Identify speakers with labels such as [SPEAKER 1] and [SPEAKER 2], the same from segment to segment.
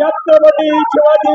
[SPEAKER 1] छत्रपती शिवाजी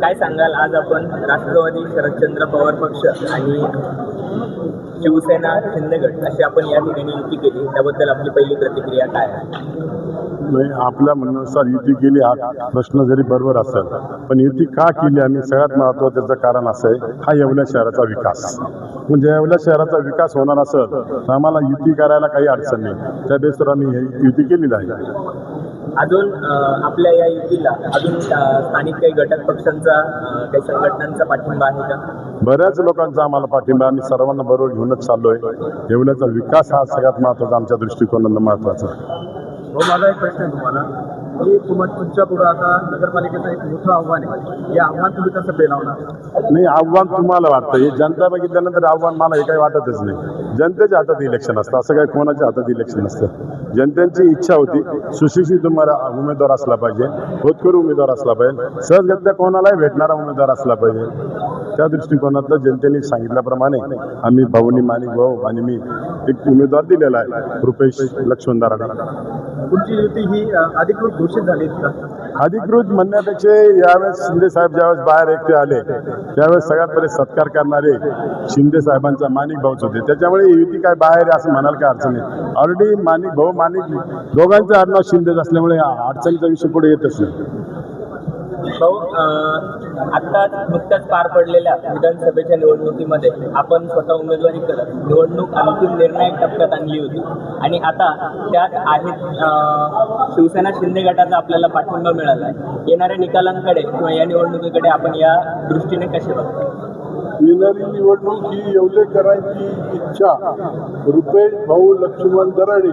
[SPEAKER 2] काय सांगाल? आज आपण राष्ट्रवादी शरदचंद्र पवार पक्ष आणि शिवसेना शिंदेगड अशी आपण या ठिकाणी युती केली. त्याबद्दल आपली पहिली प्रतिक्रिया काय आहे?
[SPEAKER 3] नाही आपल्या म्हणण्यानुसार युती केली हा प्रश्न जरी बरोबर असेल पण युती का केली आम्ही सगळ्यात महत्वाचं कारण असं आहे हा येवल्या शहराचा विकास. म्हणजे येवल्या शहराचा विकास होणार असेल तर आम्हाला युती करायला काही अडचण नाही. त्या बेसवर आम्ही युती केलेली आहे.
[SPEAKER 2] अजून आपल्या या युतीला अजून स्थानिक काही घटक पक्षांचा काही संघटनांचा पाठिंबा आहे का?
[SPEAKER 3] बऱ्याच लोकांचा आम्हाला पाठिंबा आम्ही सर्वांना बरोबर घेऊनच चाललोय. येवल्याचा विकास हा सगळ्यात महत्त्वाचा आमच्या दृष्टिकोनातून महत्त्वाचा आहे
[SPEAKER 1] हो माझा एक प्रश्न आहे तुम्हाला. हे तुम्हा तुमच्यापुढे आता नगरपालिकेचं एक मोठं आव्हान आहे. हे आव्हान तुम्ही कसं पेलावणार?
[SPEAKER 3] नाही आव्हान तुम्हाला वाटतं. हे जनता बघितल्यानंतर आव्हान मला हे काही वाटतच नाही. जनतेच्या हातात इलेक्शन असतं. असं काही कोणाच्या हातात इलेक्शन नसतं. जनतेची इच्छा होती सुशिक्षित तुम्हाला उमेदवार असला पाहिजे होतकर उमेदवार असला पाहिजे सहजगत्या कोणालाही भेटणारा उमेदवार असला पाहिजे. त्या दृष्टिकोनातलं जनतेने सांगितल्याप्रमाणे आम्ही भाऊनी माणिक भाऊ आणि मी एक उमेदवार दिलेला आहे रुपेश लक्ष्मण दराडे
[SPEAKER 1] तुमची युती ही अधिकृत घोषित झाली
[SPEAKER 3] अधिकृत म्हणण्यापेक्षा यावेळेस शिंदे साहेब ज्यावेळेस बाहेर एकटे आले त्यावेळेस सगळ्यात पहिले सत्कार करणारे शिंदे साहेबांचा माणिक भाऊच होते. त्याच्यामुळे युती काय बाहेर आहे असं म्हणाल काय अडचण नाही. ऑलरेडी माणिक भाऊ माणिक दोघांचं आडनाव शिंदेच असल्यामुळे अडचणीचा विषय पुढे येतच नाही.
[SPEAKER 2] भाऊ आत्ताच आता नुकत्याच पार पडलेल्या विधानसभेच्या निवडणुकीमध्ये आपण स्वतः उमेदवारी करत निवडणूक अंतिम निर्णायक टप्प्यात आणली होती. आणि आता त्यात आहेत शिवसेना शिंदे गटाचा आपल्याला पाठिंबा मिळाला आहे. येणाऱ्या निकालांकडे किंवा या निवडणुकीकडे आपण या दृष्टीने कसे बघतो?
[SPEAKER 3] येणारी निवडणूक ही येवलेकरांची इच्छा. रुपेश भाऊ लक्ष्मण दराडे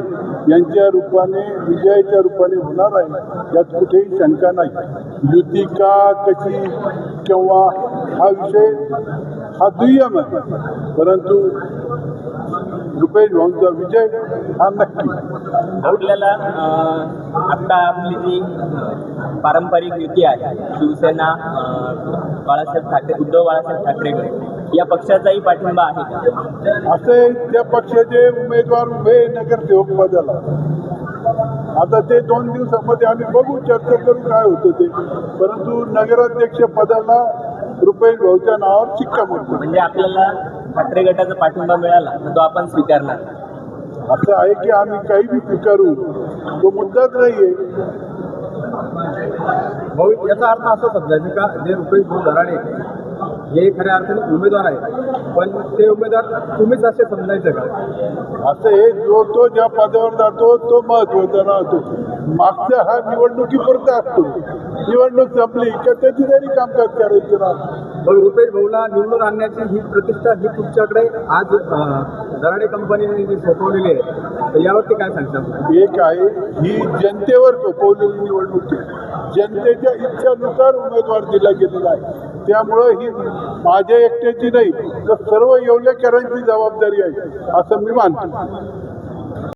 [SPEAKER 3] यांच्या रूपाने विजयाच्या रूपाने होणार आहे यात कुठेही शंका नाही. युती का कशी किंवा हा विषय हा दुय्यम आहे. परंतु रुपेश भाऊंचा विजय हा नक्की.
[SPEAKER 2] आपल्याला आता आपली जी पारंपरिक युती आहे शिवसेना बाळासाहेब ठाकरे उद्धव बाळासाहेब ठाकरे गट या पक्षाचाही पाठिंबा आहे
[SPEAKER 3] असे त्या पक्षाचे उमेदवार उभे नगरसेवक पदाला. आता ते दोन दिवसामध्ये आम्ही बघू चर्चा करू काय होतं ते. परंतु नगराध्यक्ष पदाला रुपेश भाऊच्या नावावर शिक्कामोर्तब
[SPEAKER 2] म्हणजे आपल्याला ठाकरे गटाचा पाठिंबा मिळाला तर तो आपण स्वीकारणार.
[SPEAKER 3] असं आहे की आम्ही काही बी स्वीकारू तो मुद्दाच नाहीये.
[SPEAKER 1] भाऊ याचा अर्थ असा समजायचा का जे रुपेश भाऊ दराडे हे खऱ्या अर्थाने उमेदवार आहेत. पण ते उमेदवार तुम्हीच असे समजायचं का?
[SPEAKER 3] असं हे जो तो ज्या पदावर जातो तो महत्त्वाचा राहतो. मागचा हा निवडणुकीपुरता असतो. निवडणूक संपली का त्याची तरी कामकाज करायचं राहतं
[SPEAKER 1] मग रुपेश भाऊला निवडून आणण्याची ही प्रतिष्ठा ही तुमच्याकडे आज दराडे कंपनीने जी सोपवलेली आहे तर यावरती काय सांगता
[SPEAKER 3] एक आहे ही जनतेवर सोपवलेली निवडणूक आहे. जनतेच्या इच्छानुसार उमेदवार दिला गेलेला आहे. त्यामुळं ही माझ्या एकट्याची नाही तर सर्व येवलेकरांची जबाबदारी आहे असं मी मानतो.